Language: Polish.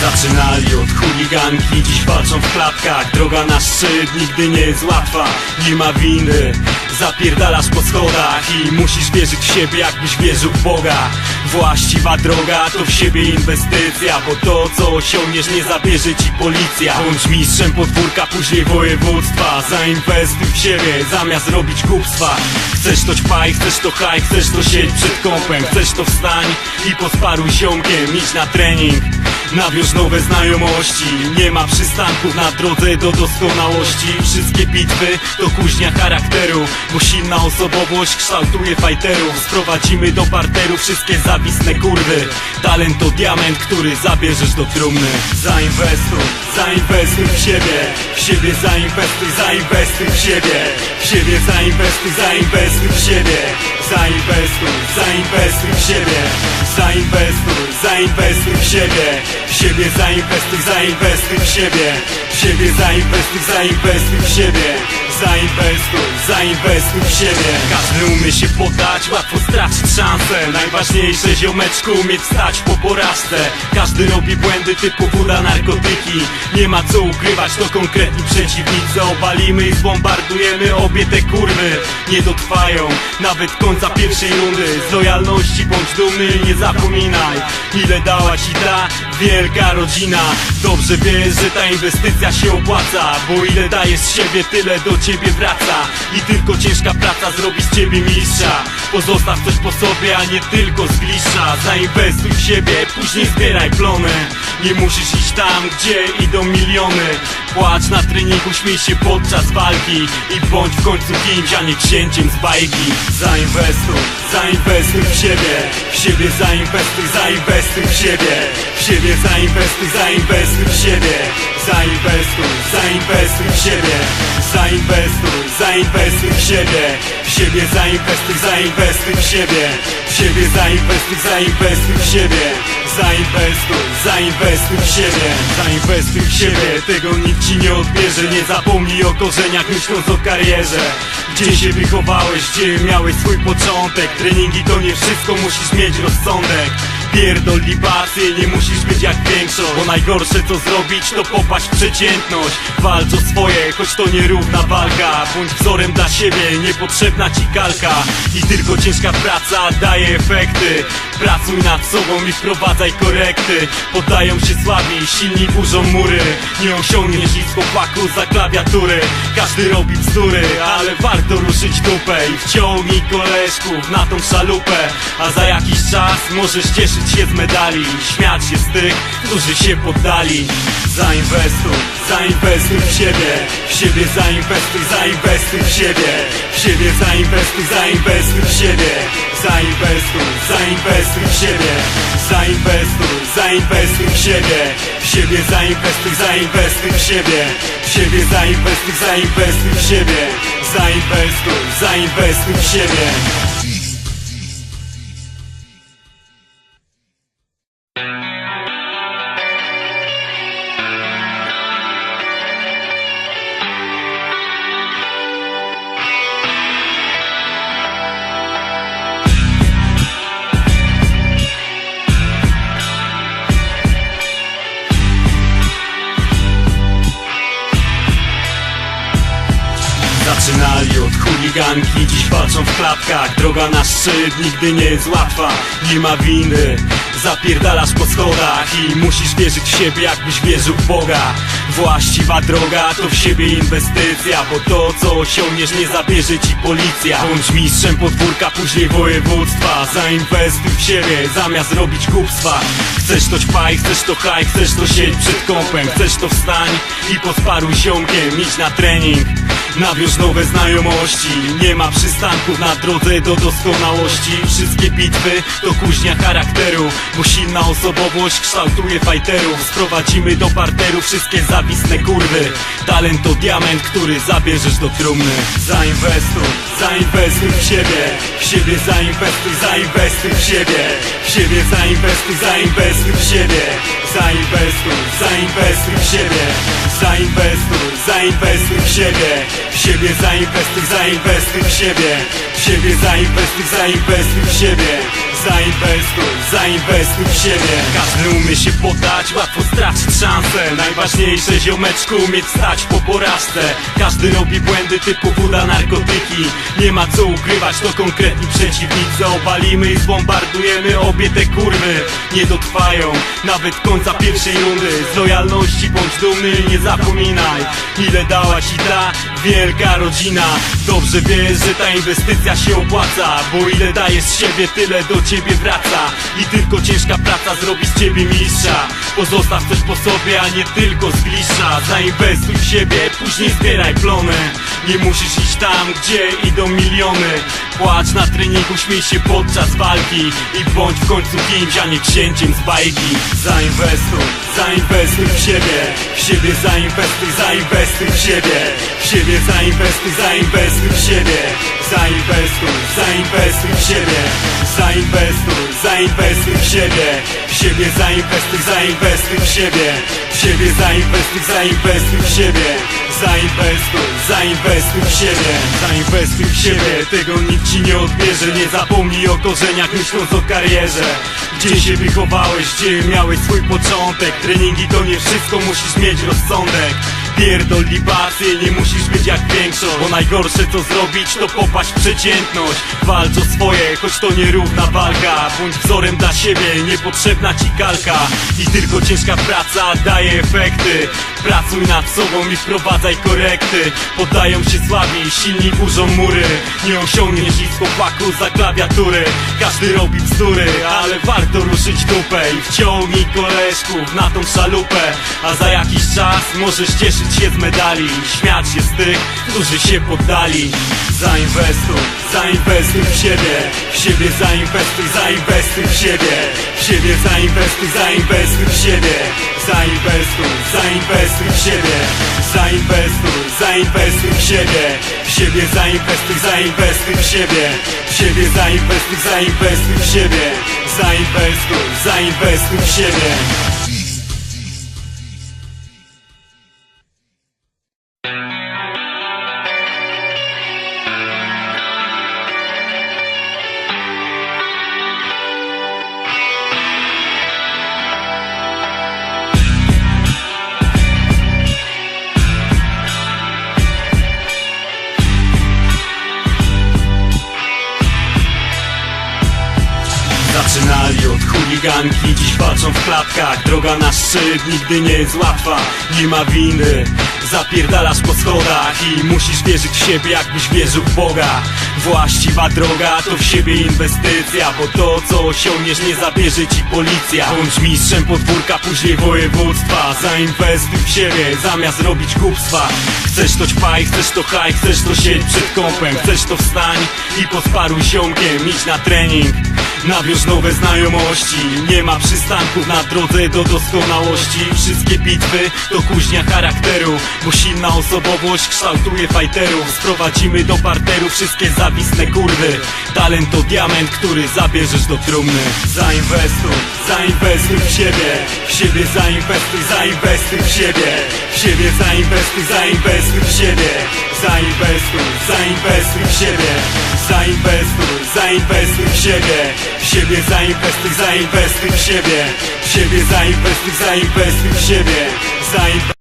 Zaczynali od chuliganki, dziś walczą w klatkach. Droga na szczyt nigdy nie jest łatwa, nie ma winy Zapierdalasz po schodach i musisz wierzyć w siebie jakbyś wierzył w Boga. Właściwa droga to w siebie inwestycja Bo to co osiągniesz nie zabierze ci policja. Bądź mistrzem podwórka, później województwa. Zainwestuj w siebie zamiast robić głupstwa. Chcesz to ćpaj, chcesz to haj, chcesz to sieć przed kąpem. Chcesz to wstań i posparuj ziomkiem, idź na trening Nawiąż nowe znajomości. Nie ma przystanków na drodze do doskonałości. Wszystkie bitwy to kuźnia charakteru. Bo silna osobowość kształtuje fajterów. Sprowadzimy do parteru wszystkie zawisne kurwy. Talent to diament, który zabierzesz do trumny. Zainwestuj, zainwestuj w siebie. W siebie zainwestuj, zainwestuj w siebie. W siebie zainwestuj, zainwestuj w siebie. Zainwestuj, zainwestuj w siebie. Zainwestuj, zainwestuj w siebie. W siebie zainwestuj, zainwestuj w siebie. W siebie zainwestuj, zainwestuj w siebie Zainwestuj, zainwestuj w siebie. Każdy umie się poddać, łatwo stracić szansę Najważniejsze ziomeczku umieć stać po porażce. Każdy robi błędy typu woda, narkotyki. Nie ma co ukrywać, to konkretni przeciwnicy. Obalimy i zbombardujemy obie te kurwy. Nie dotrwają nawet końca pierwszej rundy. Z lojalności bądź dumny nie zapominaj Ile dała ci ta wielka rodzina. Dobrze wiesz, że ta inwestycja się opłaca Bo ile dajesz z siebie, tyle do ciebie wraca I tylko ciężka praca zrobi z ciebie mistrza Pozostaw coś po sobie, a nie tylko zgliszcza Zainwestuj w siebie, później zbieraj plony Nie musisz iść tam, gdzie idą miliony Płacz na treningu, śmiej się podczas walki I bądź w końcu kimś, a nie księciem z bajki Zainwestuj, zainwestuj w siebie W siebie zainwestuj, zainwestuj w siebie W siebie zainwestuj, zainwestuj w siebie Zainwestuj, zainwestuj w siebie Zainwestuj, zainwestuj w siebie. W siebie zainwestuj, zainwestuj w siebie. W siebie zainwestuj, zainwestuj w siebie. Zainwestuj, zainwestuj w siebie. Zainwestuj w siebie, tego nikt ci nie odbierze. Nie zapomnij o korzeniach myśląc o karierze. Gdzie się wychowałeś, gdzie miałeś swój początek? Treningi to nie wszystko, musisz mieć rozsądek Pierdol libację, nie musisz być jak większość Bo najgorsze co zrobić to popaść w przeciętność. Walcz o swoje, choć to nierówna walka. Bądź wzorem dla siebie, niepotrzebna ci kalka. I tylko ciężka praca daje efekty. Pracuj nad sobą i wprowadzaj korekty. Poddają się słabi, silni burzą mury. Nie osiągniesz nic chłopaku za klawiatury. Każdy robi bzdury, ale warto ruszyć dupę. I wciągnij koleżków na tą szalupę. A za jakiś czas możesz cieszyć się z medali śmiać się z tych, którzy się poddali. Zainwestuj, zainwestuj w siebie. W siebie zainwestuj, zainwestuj w siebie. W siebie zainwestuj, zainwestuj w siebie. Zainwestuj, zainwestuj w siebie. Zainwestuj, zainwestuj w siebie. W siebie zainwestuj, zainwestuj w siebie. W siebie zainwestuj, zainwestuj w siebie. Zainwestuj, zainwestuj w siebie chuliganki, dziś walczą w klatkach Droga na szczyt nigdy nie jest łatwa, nie ma winy Zapierdalasz po schodach i musisz wierzyć w siebie jakbyś wierzył w Boga. Właściwa droga to w siebie inwestycja Bo to co osiągniesz nie zabierze ci policja. Bądź mistrzem podwórka, później województwa. Zainwestuj w siebie zamiast robić głupstwa. Chcesz to ćpaj, chcesz to haj, chcesz to sieć przed kąpem. Chcesz to wstań i posparuj ziomkiem, idź na trening Nawiąż nowe znajomości. Nie ma przystanków na drodze do doskonałości. Wszystkie bitwy to kuźnia charakteru Bo silna osobowość kształtuje fajterów. Sprowadzimy do parteru wszystkie zawisne kurwy. Talent to diament, który zabierzesz do trumny. Zainwestuj, zainwestuj w siebie. W siebie zainwestuj, zainwestuj w siebie. W siebie zainwestuj, zainwestuj w siebie. Zainwestuj, zainwestuj w siebie. Zainwestuj, zainwestuj w siebie W siebie zainwestuj, zainwestuj w siebie. W siebie zainwestuj, zainwestuj w siebie Zainwestuj, zainwestuj w siebie. Każdy umie się poddać, łatwo stracić szansę Najważniejsze ziomeczku umieć stać po porażce. Każdy robi błędy typu woda, narkotyki. Nie ma co ukrywać, to konkretni przeciwnicy. Obalimy i zbombardujemy obie te kurwy. Nie dotrwają nawet końca pierwszej rundy. Z lojalności bądź dumny i nie zapominaj Ile dała ci ta wielka rodzina. Dobrze wiesz, że ta inwestycja się opłaca Bo ile dajesz siebie, tyle do ciebie wraca I tylko ciężka praca zrobi z ciebie mistrza Pozostaw coś po sobie, a nie tylko zgliszcza Zainwestuj w siebie, później zbieraj plony Nie musisz iść tam, gdzie idą miliony Płacz na treningu, śmiej się podczas walki I bądź w końcu kimś, a nie księciem z bajki Zainwestuj, zainwestuj w siebie W siebie zainwestuj, zainwestuj w siebie W siebie zainwestuj, zainwestuj w siebie Zainwestuj, zainwestuj w siebie Zainwestuj, zainwestuj w siebie. W siebie zainwestuj, zainwestuj w siebie. W siebie zainwestuj, zainwestuj w siebie. Zainwestuj, zainwestuj w siebie. Zainwestuj w siebie, tego nikt ci nie odbierze. Nie zapomnij o korzeniach myśląc o karierze. Gdzie się wychowałeś, gdzie miałeś swój początek? Treningi to nie wszystko, musisz mieć rozsądek Pierdol nie musisz być jak większość. Bo najgorsze co zrobić to popaść w przeciętność. Walcz o swoje, choć to nierówna walka. Bądź wzorem dla siebie, niepotrzebna ci kalka. I tylko ciężka praca daje efekty. Pracuj nad sobą i wprowadzaj korekty. Poddają się słabi, silni burzą mury. Nie osiągniesz z chłopaku za klawiatury. Każdy robi bzdury, ale warto ruszyć dupę. I wciągnij koleżków na tą szalupę. A za jakiś czas możesz cieszyć się z medali Śmiać się z tych, którzy się poddali. Zainwestuj, zainwestuj w siebie. W siebie zainwestuj, zainwestuj w siebie. W siebie zainwestuj, zainwestuj w siebie. Zainwestuj, zainwestuj w siebie. Zainwestuj, zainwestuj w siebie. W siebie zainwestuj, zainwestuj w siebie. W siebie zainwestuj, zainwestuj w siebie. Zainwestuj, zainwestuj w siebie chuliganki, dziś walczą w klatkach. Droga na szczyt nigdy nie jest łatwa. Nie ma winy, zapierdalasz po schodach I musisz wierzyć w siebie jakbyś wierzył w Boga. Właściwa droga to w siebie inwestycja Bo to co osiągniesz nie zabierze ci policja. Bądź mistrzem podwórka, później województwa. Zainwestuj w siebie zamiast robić głupstwa. Chcesz to ćpaj, chcesz to haj, chcesz to sieć przed kąpem. Chcesz to wstań i posparuj ziomkiem, idź na trening Nawiąż nowe znajomości. Nie ma przystanków na drodze do doskonałości. Wszystkie bitwy to kuźnia charakteru Bo silna osobowość kształtuje fajterów. Sprowadzimy do parteru wszystkie zawisne kurwy. Talent to diament, który zabierzesz do trumny. Zainwestuj, zainwestuj w siebie. W siebie zainwestuj, zainwestuj w siebie. W siebie zainwestuj, zainwestuj w siebie. Zainwestuj, zainwestuj w siebie. Zainwestuj, zainwestuj w siebie W siebie zainwestuj, zainwestuj w siebie. W siebie zainwestuj, zainwestuj w siebie. Zainwestuj